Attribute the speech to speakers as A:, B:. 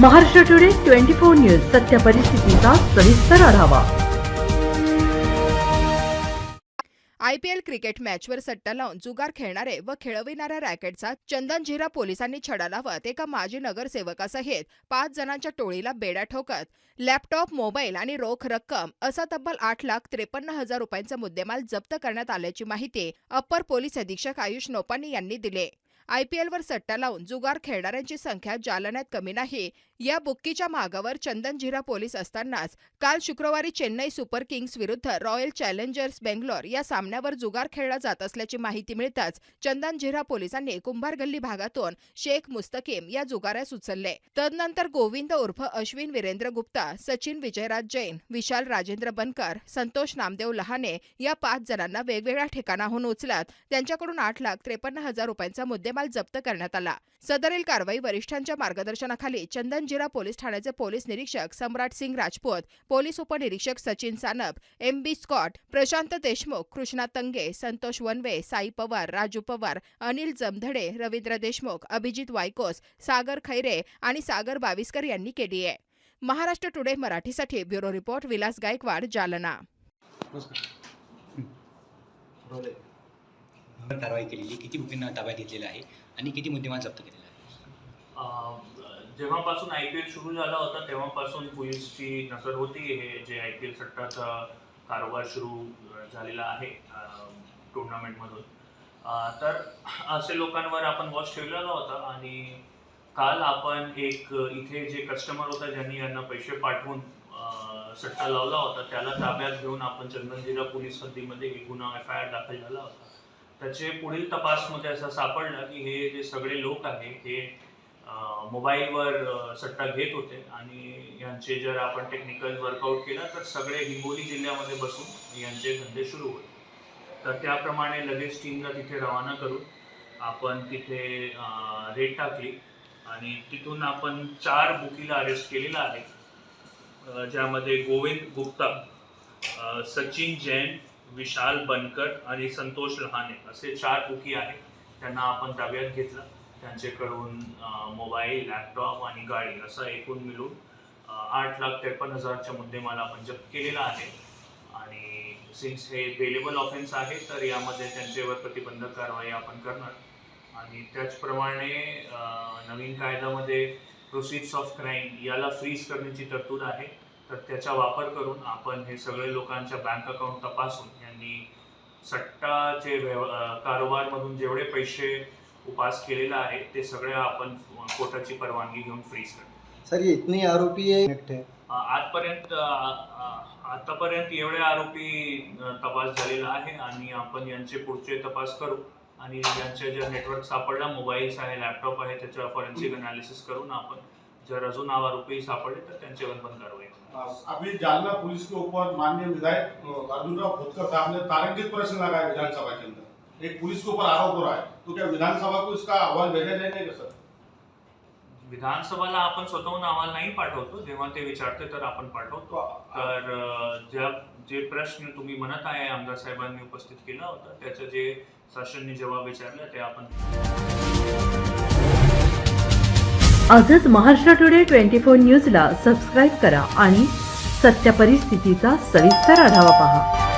A: Maharashtra today twenty four news सत्य परिस्थितीचा सविस्तर आढावा.
B: आयपीएल क्रिकेट मॅचवर सट्टा लावून जुगार खेळणारे व खेळविणाऱ्या रॅकेटचा चंदनझिरा पोलिसांनी छडा लावत एका माजी नगरसेवकासहित पाच जणांच्या टोळीला बेड्या ठोकत लॅपटॉप मोबाईल आणि रोख रक्कम असा तब्बल आठ लाख त्रेपन्न हजार रुपयांचा मुद्देमाल जप्त करण्यात आल्याची माहिती अप्पर पोलीस अधीक्षक आयुष नोपानी यांनी दिली. आयपीएलवर सट्टा लावून जुगार खेळणाऱ्यांची संख्या जालन्यात कमी नाही या बुक्कीच्या मागावर चंदनझिरा पोलीस असतानाच काल शुक्रवारी चेन्नई सुपर किंग्स विरुद्ध रॉयल चॅलेंजर्स बेंगलोर या सामन्यावर जुगार खेळला जात असल्याची माहिती मिळताच चंदनझिरा पोलिसांनी कुंभार गल्ली भागातून शेख मुस्तकीम या जुगाऱ्यास उचलले. तदनंतर गोविंद उर्फ अश्विन वीरेंद्र गुप्ता सचिन विजयराज जैन विशाल राजेंद्र बनकर संतोष नामदेव लहाने या पाच जणांना वेगवेगळ्या ठिकाणाहून उचलत त्यांच्याकडून आठ लाख त्रेपन्न हजार रुपयांचा मुद्देमाल जप्त करण्यात आला. सदरील कारवाई वरिष्ठांच्या मार्गदर्शनाखाली चंदन चंदनजिरा पोलीस ठाण्याचे पोलीस निरीक्षक सम्राट सिंग राजपूत पोलीस उपनिरीक्षक Sachin Sanap M B Scott Prashant Deshmukh Krishna Tange Santosh one way Sai Pawar Raju Pawar Anil Jamdhade Ravindra Deshmukh Abhijit वायकोस Sagar Khaire आणि सागर बाविस्कर यांनी केली आहे. महाराष्ट्र टुडे मराठीसाठी ब्युरो रिपोर्ट विलास गायकवाड जालना.
C: कारवाई केलेली किती बुकींना ताब्यात घेतलेलं आहे आणि किती मुद्देमाल जप्त केलेला आहे
D: जेव्हापासून आय पी एल सुरू झाला होता तेव्हापासून पोलीसची नजर होती. हे जे आय पी एल सट्टाचा कारभार सुरू झालेला आहे टुर्नामेंटमधून तर असे लोकांवर आपण वॉच ठेवलेला होता आणि काल आपण एक इथे जे कस्टमर होता ज्यांनी यांना पैसे पाठवून सट्टा लावला होता त्याला ताब्यात घेऊन आपण चंदनजिरा पोलीस हद्दीमध्ये एक गुन्हा एफ आय आर दाखल झाला होता. त्याचे पुढील तपासमध्ये असं सापडलं की हे जे सगळे लोक आहे हे मोबाईलवर सट्टा घेत होते आणि यांचे जर आपण टेक्निकल वर्कआउट केलं तर सगळे हिंगोली जिल्ह्यामध्ये बसून यांचे धंदे सुरू होते. तर त्याप्रमाणे लगेच टीमला तिथे रवाना करून आपण तिथे रेट टाकली आणि तिथून आपण चार बुकीला अरेस्ट केलेलं आहे. ज्यामध्ये गोविंद गुप्ता सचिन जैन विशाल बनकर आणि संतोष लहाने असे चार बुकी आहेत. त्यांना आपण ताब्यात घेतलं. त्यांच्याकडून मोबाईल लॅपटॉप आणि गाडी असं एकूण मिळून आठ लाख त्रेपन्न हजारच्या मुद्देमाला आपण जप्त केलेला आहे. आणि सिन्स हे बेलेबल ऑफेन्स आहे तर यामध्ये त्यांच्यावर प्रतिबंधक कारवाई आपण करणार. आणि त्याचप्रमाणे नवीन कायद्यामध्ये प्रोसिड्स ऑफ क्राईम याला फ्रीज करण्याची तरतूद आहे. तर त्याचा वापर करून आपण हे सगळे लोकांच्या बँक अकाउंट तपासून यांनी सट्टाचे व्यव कारोबारमधून जेवढे पैसे उपास केलेला आहे ते सगळे आपण कोर्टाची परवानगी घेऊन फ्रीज करतो.
E: सर ये इतने आरोपी है है
D: अं, आजपर्यंत आतापर्यंत एवढे आरोपी तपास झालेला आहे आणि आपण यांचे पुढचे तपास करू. आणि यांचे जे नेटवर्क सापडला मोबाईल्स आहे लॅपटॉप आहे त्याच्या फॉरेन्सिक अनालिसिस करून आपण जर अजून आरोपी सापडले तर त्यांच्यावर पण कारवाई करू
F: अभी जालना पुलिस के ऊपर माननीय विधायक अर्जुनराव खोतकर साहब ने तारंकित प्रश्न लगाया विधानसभा के अंदर. एक पुलिस के ऊपर आरोप हो रहा है। तो क्या विधानसभा को इसका अहवाल भेजा जाएगा क्या सर?
D: विधानसभाला आपण स्वतःहून अहवाल नाही पाठवतो. जेव्हा ते विचारते तर आपण पाठवतो.
F: तो
D: तर ज्या जे प्रश्न तुम्ही म्हणत आहे आमदार साहेबांनी उपस्थित केला होता त्याचं जे शासनने जबाब विचारला ते आपण
A: आजच महाराष्ट्र टुडे ट्वेंटी फोर न्यूजला सबस्क्राईब करा आणि सत्य परिस्थितीचा सविस्तर आढावा पहा.